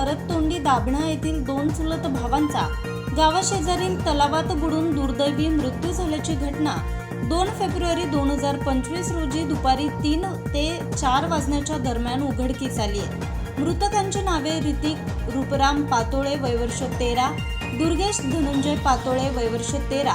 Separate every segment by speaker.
Speaker 1: अरततोंडी दाभणा येथील दोन चुलत भावांचा गावाशेजारील तलावात बुडून दुर्दैवी मृत्यू झाल्याची घटना दोन फेब्रुवारी दोन हजार पंचवीस रोजी दुपारी तीन ते चार वाजण्याच्या दरम्यान उघडकीस आली. आहे मृतकांची नावे ऋतिक रूपराम पातोळे वयवर्ष तेरा दुर्गेश धनंजय पातोळे वयवर्ष तेरा.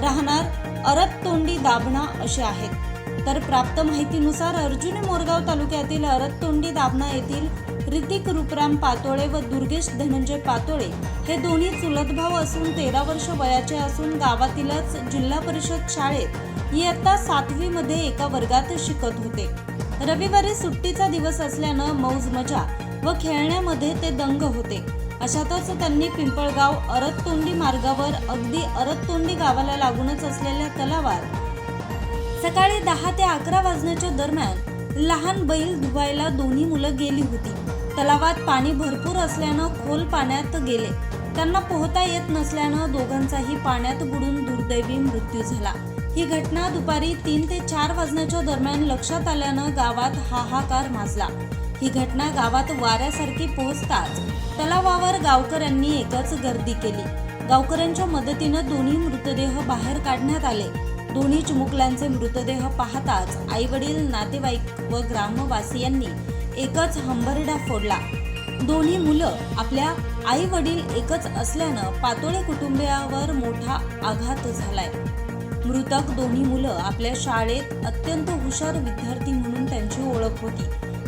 Speaker 1: राहणार अरततोंडी दाभणा असे आहेत. तर प्राप्त माहितीनुसार अर्जुन मोरगाव तालुक्यातील अरततोंडी दाभणा येथील ऋतिक रूपराम पातोळे व दुर्गेश धनंजय पातोळे हे दोन्ही चुलत भाऊ असून तेरा वर्ष वयाचे असून गावातीलच जिल्हा परिषद शाळेत इयत्ता सातवी मध्ये एका वर्गात शिकत होते. रविवारी सुट्टीचा दिवस असल्यानं मौज मजा व खेळण्यामध्ये ते दंग होते. अशातच त्यांनी पिंपळगाव अरततोंडी मार्गावर अगदी अरततोंडी गावाला लागूनच असलेल्या तलावात सकाळी दहा ते अकरा वाजण्याच्या दरम्यान लहान बैल धुवायला दोन्ही मुलं गेली होती. तलावात पाणी भरपूर असल्यानं खोल पाण्यात गेले. त्यांना पोहता येत नसल्यानं दोघांचाही पाण्यात बुडून दुर्दैवी मृत्यू झाला. ही घटना दुपारी तीन ते चार वाजण्याच्या दरम्यान लक्षात आल्यानं गावात हाहाकार माजला. ही घटना गावात वाऱ्यासारखी पोहोचताच तलावावर गावकऱ्यांनी एकच गर्दी केली. गावकऱ्यांच्या मदतीनं दोन्ही मृतदेह बाहेर काढण्यात आले. दोन्ही चिमुकल्यांचे मृतदेह पाहताच आई वडील नातेवाईक व ग्रामवासियांनी एकच हंबरडा फोडला. दोन्ही मुलं आपल्या आई वडील एकच असल्यानं पातोळे कुटुंबियावर मोठा आघात झालाय. मृतक दोन्ही मुलं आपल्या शाळेत अत्यंत हुशार विद्यार्थी म्हणून त्यांची ओळख होती.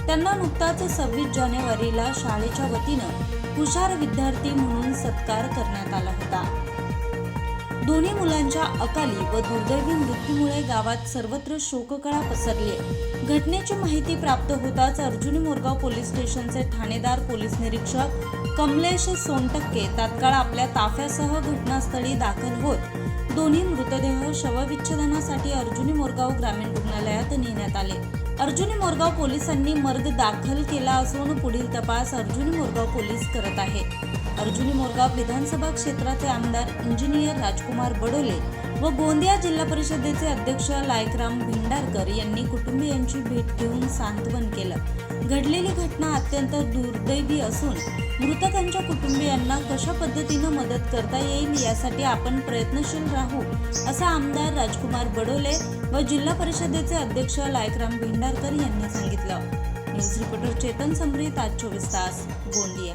Speaker 1: त्यांना नुकताच सव्वीस जानेवारीला शाळेच्या वतीनं हुशार विद्यार्थी म्हणून सत्कार करण्यात आला होता. दोन्ही मुलांच्या अकाली व दुर्दैवी मृत्यूमुळे गावात सर्वत्र शोककळा पसरली घटनेची माहिती प्राप्त होताच अर्जुनी मोरगाव पोलीस स्टेशनचे ठाणेदार पोलीस निरीक्षक कमलेश सोनटक्के तात्काळ आपल्या ताफ्यासह घटनास्थळी दाखल होत. दोन्ही मृतदेह शवविच्छेदनासाठी अर्जुनी मोरगाव ग्रामीण रुग्णालयात नेण्यात आले. अर्जुनी मोरगाव पोलिसांनी मर्ग दाखल केला असून पुढील तपास अर्जुनी मोरगाव पोलीस करत आहेत अर्जुनी मोरगाव विधानसभा क्षेत्राचे आमदार इंजिनियर राजकुमार बडोले व गोंदिया जिल्हा परिषदेचे अध्यक्ष लायकराम भिंडारकर यांनी कुटुंबियांची भेट घेऊन सांत्वन केलं. घडलेली घटना अत्यंत दुर्दैवी असून मृतकांची कुटुंबियांना कशा पद्धतीनं मदत करता येईल यासाठी आपण प्रयत्नशील राहू असं आमदार राजकुमार बडोले व जिल्हा परिषदेचे अध्यक्ष लायकराम भिंडारकर यांनी सांगितलं. न्यूज रिपोर्टर चेतन समरीत आज चोवीस तास गोंदिया.